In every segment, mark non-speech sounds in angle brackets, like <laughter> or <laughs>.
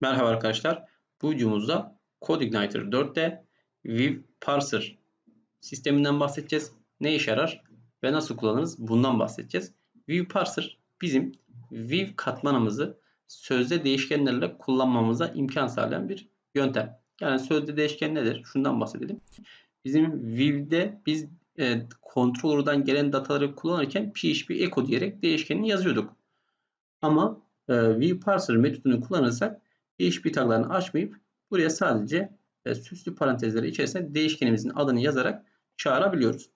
Merhaba arkadaşlar. Bu videomuzda CodeIgniter 4'te View Parser sisteminden bahsedeceğiz. Ne işe yarar ve nasıl kullanırız bundan bahsedeceğiz. View Parser bizim View katmanımızı sözde değişkenlerle kullanmamıza imkan sağlayan bir yöntem. Yani sözde değişken nedir? Şundan bahsedelim. Bizim View'de biz e, controller'dan gelen dataları kullanırken PHP echo diyerek değişkenini yazıyorduk. Ama e, View Parser metodunu kullanırsak PHP taglarını açmayıp buraya sadece e, süslü parantezleri içerisinde değişkenimizin adını yazarak çağırabiliyoruz.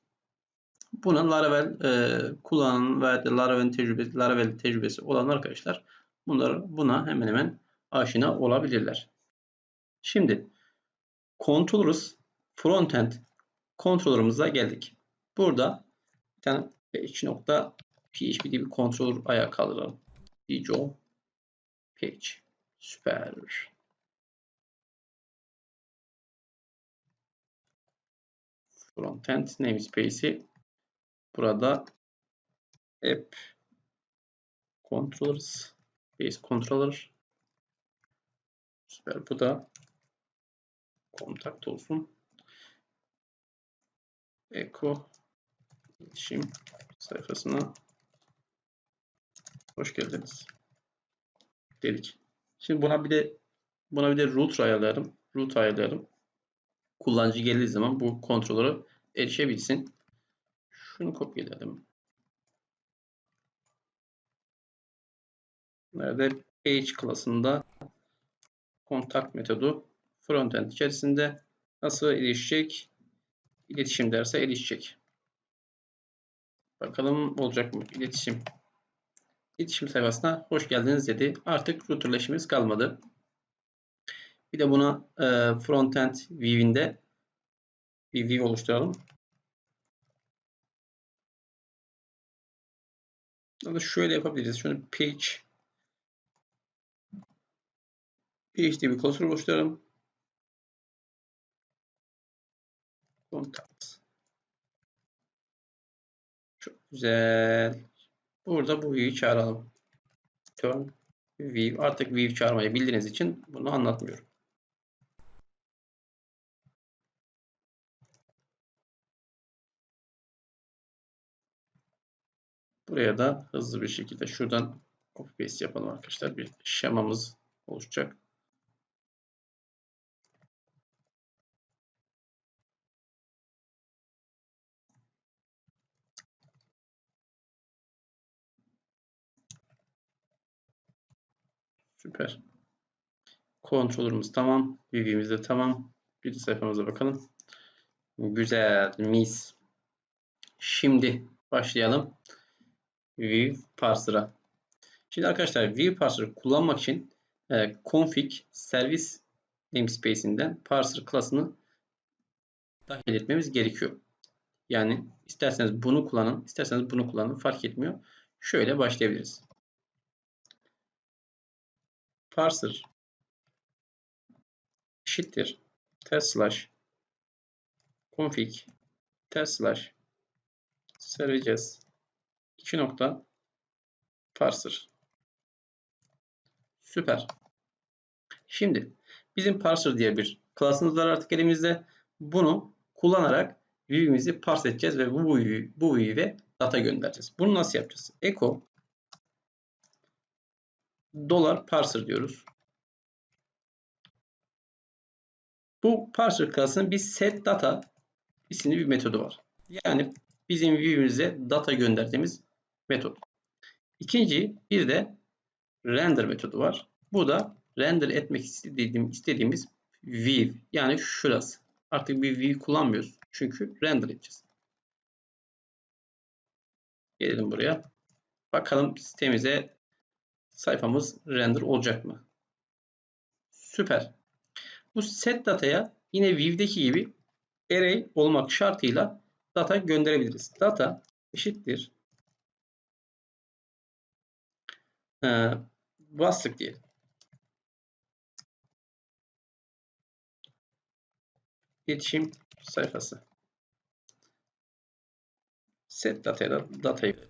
Buna Laravel e, kullanan veya Laravel tecrübesi, Laravel tecrübesi olan arkadaşlar bunlar buna hemen hemen aşina olabilirler. Şimdi controllers frontend controller'ımıza geldik. Burada bir tane page.php diye bir controller ayağa kaldıralım. Djo page. Süper. Frontend namespace'i burada app controllers base controller süper bu da kontakt olsun echo iletişim sayfasına hoş geldiniz dedik. Şimdi buna bir de buna bir de root ayarlayalım. Root ayarlayalım. Kullanıcı geldiği zaman bu kontrolü erişebilsin. Şunu kopyaladım. Nerede? Page klasında kontak metodu frontend içerisinde nasıl erişecek? İletişim derse erişecek. Bakalım olacak mı? İletişim İletişim sayfasına hoş geldiniz dedi. Artık router'la kalmadı. Bir de buna e, frontend view'inde bir view oluşturalım. Ya şöyle yapabiliriz. Şunu page page diye bir klasör oluşturalım. Contact. Çok güzel. Burada bu view'i çağıralım. Turn view. Artık view çağırmayı bildiğiniz için bunu anlatmıyorum. Buraya da hızlı bir şekilde şuradan copy paste yapalım arkadaşlar. Bir şemamız oluşacak. Süper. Kontrolümüz tamam. View'imiz de tamam. Bir sayfamıza bakalım. Güzel. Mis. Şimdi başlayalım. View Parser'a. Şimdi arkadaşlar View Parser'ı kullanmak için e, config service namespace'inden parser klasını dahil etmemiz gerekiyor. Yani isterseniz bunu kullanın, isterseniz bunu kullanın fark etmiyor. Şöyle başlayabiliriz parser. Eşittir. Test slash. Config. Test slash. Services 2 nokta. Parser. Süper. Şimdi bizim parser diye bir klasımız var artık elimizde. Bunu kullanarak view'imizi parse edeceğiz ve bu view, bu view'e data göndereceğiz. Bunu nasıl yapacağız? Echo dolar parser diyoruz. Bu parser klasının bir set data isimli bir metodu var. Yani bizim view'imize data gönderdiğimiz metot. İkinci bir de render metodu var. Bu da render etmek istediğim, istediğimiz view yani şurası. Artık bir view kullanmıyoruz. Çünkü render edeceğiz. Gelelim buraya. Bakalım sitemize sayfamız render olacak mı? Süper. Bu set dataya yine view'deki gibi array olmak şartıyla data gönderebiliriz. Data eşittir ee, bastık diye. İletişim sayfası. Set dataya datayı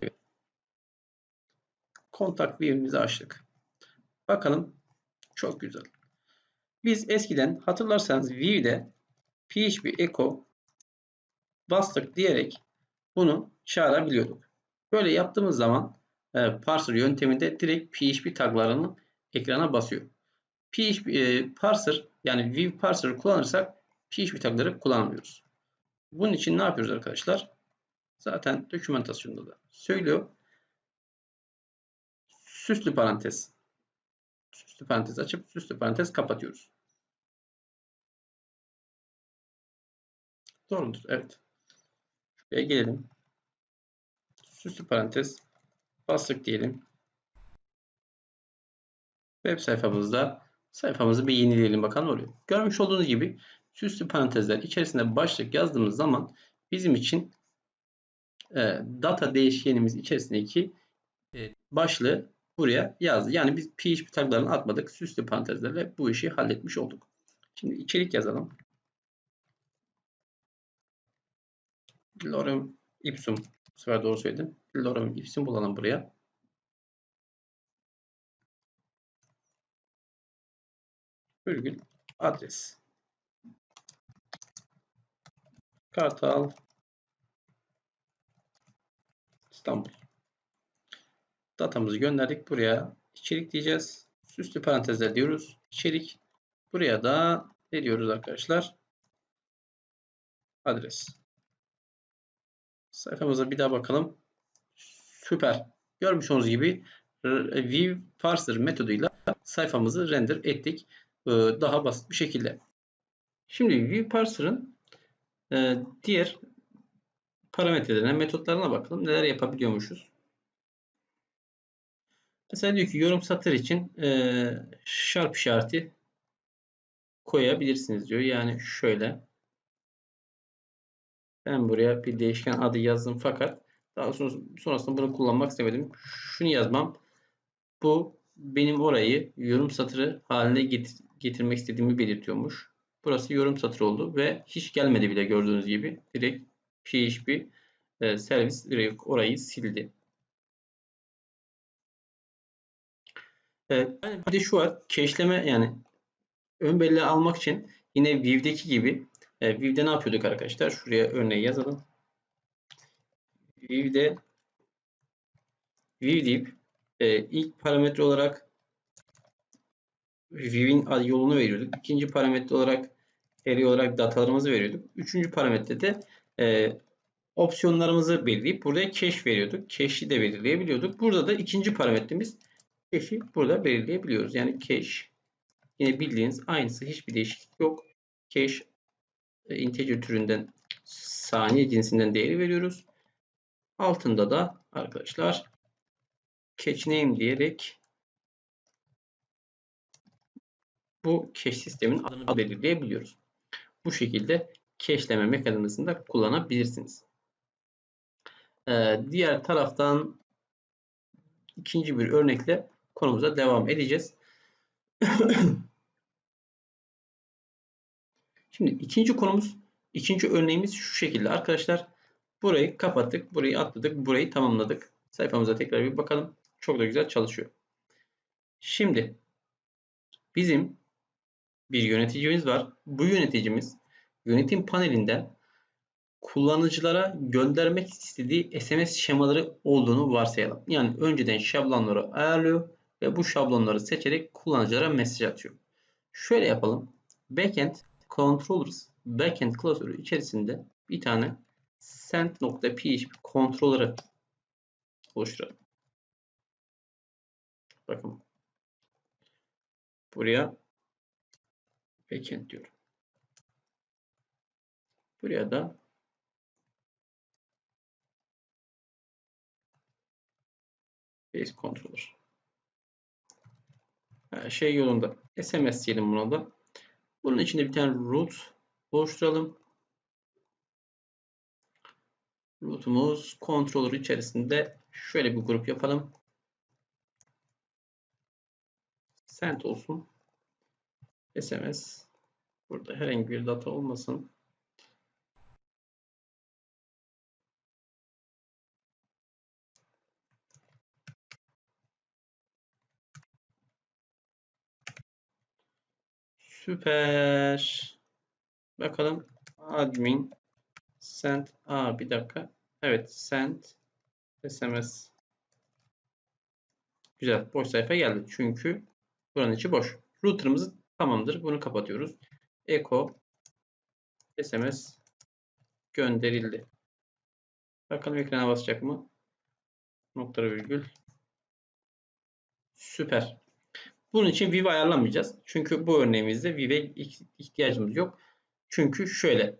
kontak view'imizi açtık. Bakalım. Çok güzel. Biz eskiden hatırlarsanız View'de PHP echo bastık diyerek bunu çağırabiliyorduk. Böyle yaptığımız zaman e, parser yönteminde direkt PHP taglarının ekrana basıyor. PHP e, parser yani View parser'ı kullanırsak PHP tagları kullanmıyoruz. Bunun için ne yapıyoruz arkadaşlar? Zaten dokümantasyonda da söylüyor. Süslü parantez. Süslü parantez açıp süslü parantez kapatıyoruz. Doğrudur. Evet. Şuraya gelelim. Süslü parantez bastık diyelim. Web sayfamızda sayfamızı bir yenileyelim bakalım oluyor. Görmüş olduğunuz gibi süslü parantezler içerisinde başlık yazdığımız zaman bizim için e, data değişkenimiz içerisindeki e, başlığı buraya yazdı. Yani biz PHP taglarını atmadık. Süslü parantezlerle bu işi halletmiş olduk. Şimdi içerik yazalım. Lorem ipsum. Bu sefer doğru söyledim. Lorem ipsum bulalım buraya. Virgül adres. Kartal İstanbul. Datamızı gönderdik. Buraya içerik diyeceğiz. Süslü parantezler diyoruz. İçerik. Buraya da ne diyoruz arkadaşlar? Adres. Sayfamıza bir daha bakalım. Süper. Görmüş olduğunuz gibi View Parser metoduyla sayfamızı render ettik. Ee, daha basit bir şekilde. Şimdi View Parser'ın e, diğer parametrelerine, metotlarına bakalım. Neler yapabiliyormuşuz. Mesela diyor ki yorum satır için e, sharp işareti koyabilirsiniz diyor. Yani şöyle ben buraya bir değişken adı yazdım fakat daha sonra, sonrasında bunu kullanmak istemedim. Şunu yazmam. Bu benim orayı yorum satırı haline getir getirmek istediğimi belirtiyormuş. Burası yorum satırı oldu ve hiç gelmedi bile gördüğünüz gibi. Direkt PHP e, servis direkt orayı sildi. Evet, bir de şu var. Cache'leme yani ön belleği almak için yine View'deki gibi e, View'de ne yapıyorduk arkadaşlar? Şuraya örneği yazalım. View'de View deyip e, ilk parametre olarak View'in yolunu veriyorduk. İkinci parametre olarak array olarak datalarımızı veriyorduk. Üçüncü parametrede e, opsiyonlarımızı belirleyip buraya cache veriyorduk. Cache'i de belirleyebiliyorduk. Burada da ikinci parametremiz cache'i burada belirleyebiliyoruz. Yani cache yine bildiğiniz aynısı hiçbir değişiklik yok. Cache e, integer türünden saniye cinsinden değeri veriyoruz. Altında da arkadaşlar cache name diyerek bu cache sistemin adını belirleyebiliyoruz. Bu şekilde cache'leme mekanizmasını da kullanabilirsiniz. Ee, diğer taraftan ikinci bir örnekle konumuza devam edeceğiz. <coughs> Şimdi ikinci konumuz, ikinci örneğimiz şu şekilde arkadaşlar. Burayı kapattık, burayı atladık, burayı tamamladık. Sayfamıza tekrar bir bakalım. Çok da güzel çalışıyor. Şimdi bizim bir yöneticimiz var. Bu yöneticimiz yönetim panelinden kullanıcılara göndermek istediği SMS şemaları olduğunu varsayalım. Yani önceden şablonları ayarlıyor ve bu şablonları seçerek kullanıcılara mesaj atıyor. Şöyle yapalım. Backend controllers backend klasörü içerisinde bir tane send.php controller'ı oluşturalım. Bakın. Buraya backend diyorum. Buraya da base controller. Her şey yolunda. SMS diyelim buna da. Bunun içinde bir tane root oluşturalım. Root'umuz controller içerisinde şöyle bir grup yapalım. Send olsun. SMS. Burada herhangi bir data olmasın. Süper. Bakalım admin send a bir dakika. Evet send sms Güzel. Boş sayfa geldi. Çünkü buranın içi boş. Router'ımız tamamdır. Bunu kapatıyoruz. Echo SMS gönderildi. Bakalım ekrana basacak mı? Nokta virgül. Süper. Bunun için Vive ayarlamayacağız. Çünkü bu örneğimizde Vive ihtiyacımız yok. Çünkü şöyle.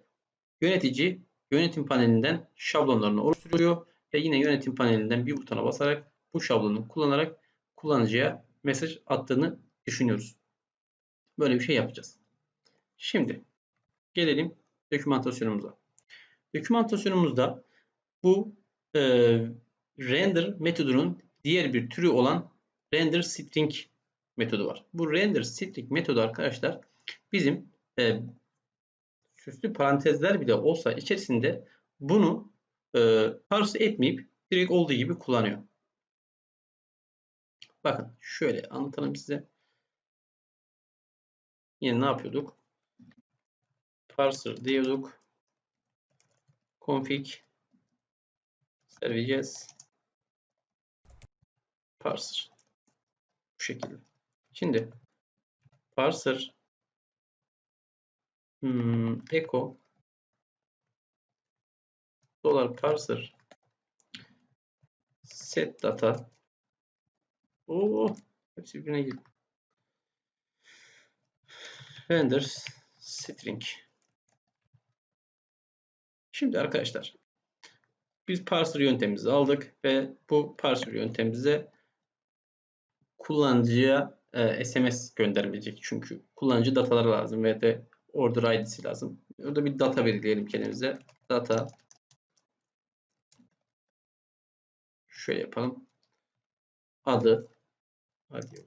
Yönetici yönetim panelinden şablonlarını oluşturuyor ve yine yönetim panelinden bir butona basarak bu şablonu kullanarak kullanıcıya mesaj attığını düşünüyoruz. Böyle bir şey yapacağız. Şimdi gelelim dokümantasyonumuza. Dokümantasyonumuzda bu e, render metodunun diğer bir türü olan render string metodu var. Bu render string metodu arkadaşlar bizim e, süslü parantezler bile olsa içerisinde bunu e, parse etmeyip direkt olduğu gibi kullanıyor. Bakın şöyle anlatalım size. Yine ne yapıyorduk? Parser diyorduk. Config serveceğiz. Parser. Bu şekilde. Şimdi parser hmm, echo dolar parser set data Oo, hepsi birbirine girdi. Render string. Şimdi arkadaşlar biz parser yöntemimizi aldık ve bu parser yöntemimize kullanıcıya e, SMS göndermeyecek. Çünkü kullanıcı dataları lazım ve de order ID'si lazım. Orada bir data belirleyelim kendimize. Data şöyle yapalım. Adı Hadi.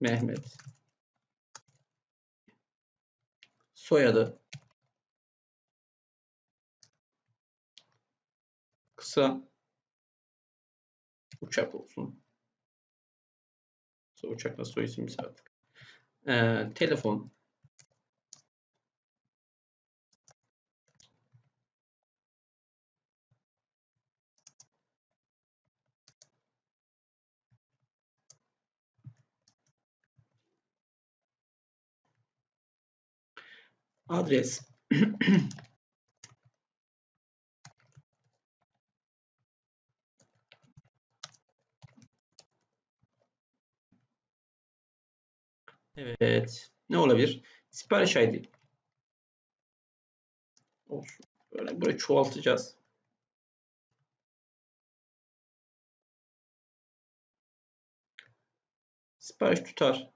Mehmet. Soyadı. Kısa uçak olsun. Uçakla soy isim artık. Ee, telefon. adres <clears throat> Evet. Ne olabilir? Sipariş ID. Olsun. Böyle burayı çoğaltacağız. Sipariş tutar.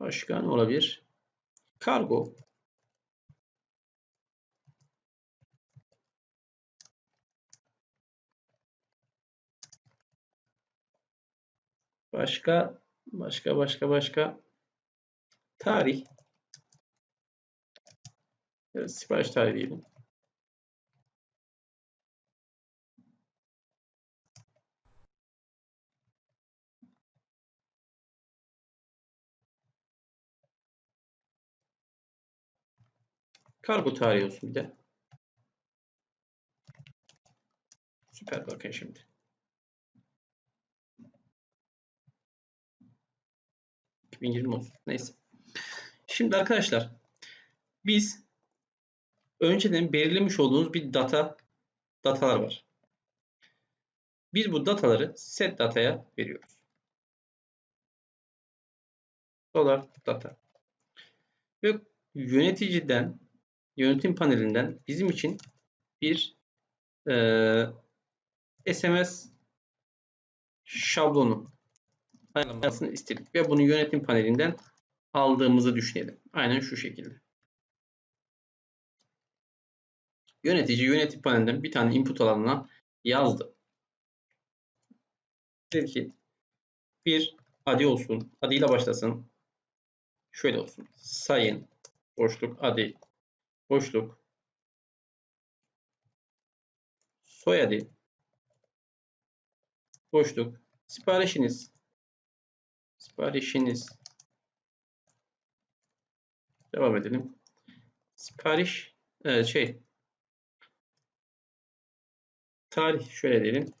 Başka ne olabilir? Kargo. Başka, başka, başka, başka. Tarih. Evet, sipariş tarihi diyelim. Kargo tarihi olsun bir de. Süper bakın şimdi. ...2020 olsun. Neyse. Şimdi arkadaşlar... ...biz... ...önceden belirlemiş olduğumuz bir data... ...datalar var. Biz bu dataları set dataya veriyoruz. Dolar data. Ve yöneticiden yönetim panelinden bizim için bir e, SMS şablonu ayarlamasını istedik ve bunu yönetim panelinden aldığımızı düşünelim. Aynen şu şekilde. Yönetici yönetim panelinden bir tane input alanına yazdı. Dedi ki bir adi olsun. Adıyla başlasın. Şöyle olsun. Sayın boşluk adi boşluk soyadı, boşluk, siparişiniz, siparişiniz, devam edelim. Sipariş, evet şey, tarih şöyle diyelim.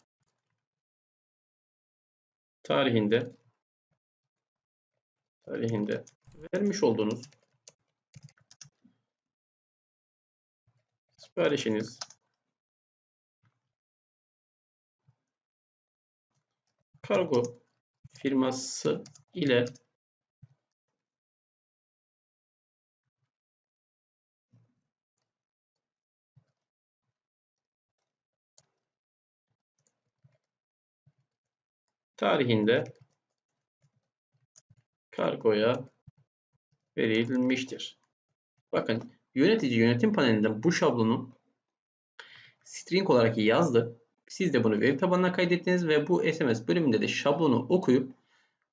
Tarihinde, tarihinde vermiş olduğunuz siparişiniz kargo firması ile tarihinde kargoya verilmiştir. Bakın yönetici yönetim panelinden bu şablonu string olarak yazdı. Siz de bunu veri tabanına kaydettiniz ve bu SMS bölümünde de şablonu okuyup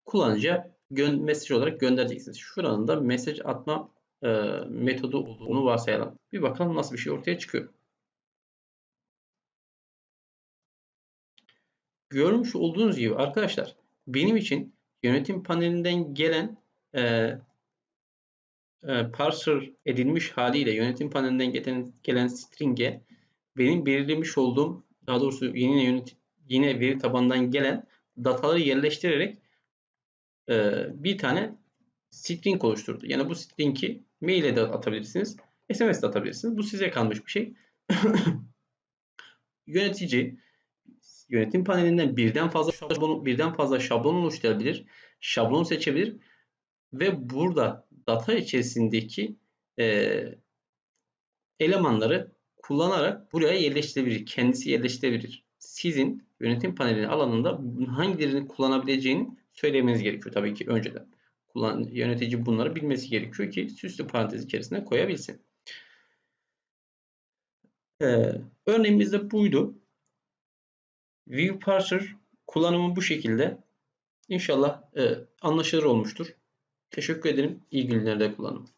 kullanıcıya mesaj olarak göndereceksiniz. Şuranın da mesaj atma e, metodu olduğunu varsayalım. Bir bakalım nasıl bir şey ortaya çıkıyor. Görmüş olduğunuz gibi arkadaşlar benim için yönetim panelinden gelen e, e, parser edilmiş haliyle yönetim panelinden gelen, gelen string'e benim belirlemiş olduğum daha doğrusu yine yönetim, yine veri tabanından gelen dataları yerleştirerek e, bir tane string oluşturdu. Yani bu string'i mail'e de atabilirsiniz, SMS de atabilirsiniz. Bu size kalmış bir şey. <laughs> Yönetici yönetim panelinden birden fazla şablon birden fazla şablon oluşturabilir, şablon seçebilir ve burada data içerisindeki e, elemanları kullanarak buraya yerleştirebilir. Kendisi yerleştirebilir. Sizin yönetim paneli alanında hangilerini kullanabileceğini söylemeniz gerekiyor tabii ki önceden. Kullan, yönetici bunları bilmesi gerekiyor ki süslü parantez içerisine koyabilsin. Ee, örneğimiz de buydu. View Parser kullanımı bu şekilde. İnşallah e, anlaşılır olmuştur. Teşekkür ederim. İyi günlerde kullanın.